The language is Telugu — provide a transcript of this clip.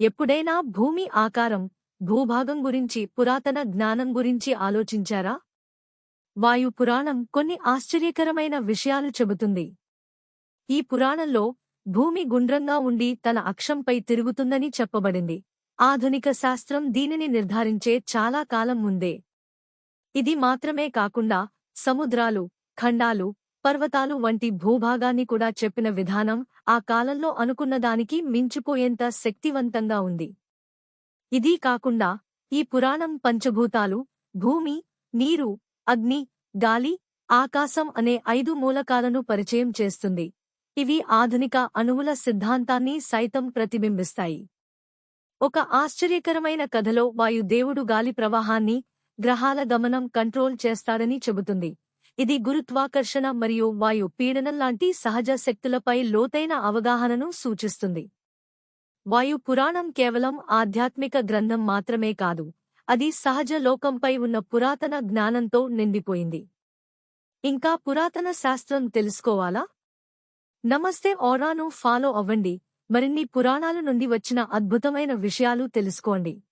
ఎప్పుడైనా భూమి ఆకారం భూభాగం గురించి పురాతన జ్ఞానం గురించి ఆలోచించారా? వాయు పురాణం కొన్ని ఆశ్చర్యకరమైన విషయాలు చెబుతుంది. ఈ పురాణంలో భూమి గుండ్రంగా ఉండి తన అక్షంపై తిరుగుతుందని చెప్పబడింది. ఆధునిక శాస్త్రం దీనిని నిర్ధారించే చాలా కాలం ముందే. ఇది మాత్రమే కాకుండా సముద్రాలు ఖండాలు పర్వతాలు వంటి భూభాగాన్ని కూడా చెప్పిన విధానం ఆ కాలంలో అనుకున్నదానికి మించిపోయేంత శక్తివంతంగా ఉంది. ఇదీ కాకుండా ఈ పురాణం పంచభూతాలు భూమి నీరు అగ్ని గాలి ఆకాశం అనే ఐదు మూలకాలను పరిచయం చేస్తుంది. ఇవి ఆధునిక అణువుల సిద్ధాంతాన్ని సైతం ప్రతిబింబిస్తాయి. ఒక ఆశ్చర్యకరమైన కథలో వాయుదేవుడు గాలి ప్రవాహాన్ని గ్రహాల గమనం కంట్రోల్ చేస్తాడని చెబుతుంది. ఇది గురుత్వాకర్షణ మరియు వాయు పీడనం లాంటి సహజ శక్తులపై లోతైన అవగాహనను సూచిస్తుంది. వాయు పురాణం కేవలం ఆధ్యాత్మిక గ్రంథం మాత్రమే కాదు అది సహజ లోకంపై ఉన్న పురాతన జ్ఞానంతో నిండిపోయింది. ఇంకా పురాతన శాస్త్రం తెలుసుకోవాలా? నమస్తే ఓరాను ఫాలో అవ్వండి. మరిన్ని పురాణాల నుండి వచ్చిన అద్భుతమైన విషయాలు తెలుసుకోండి.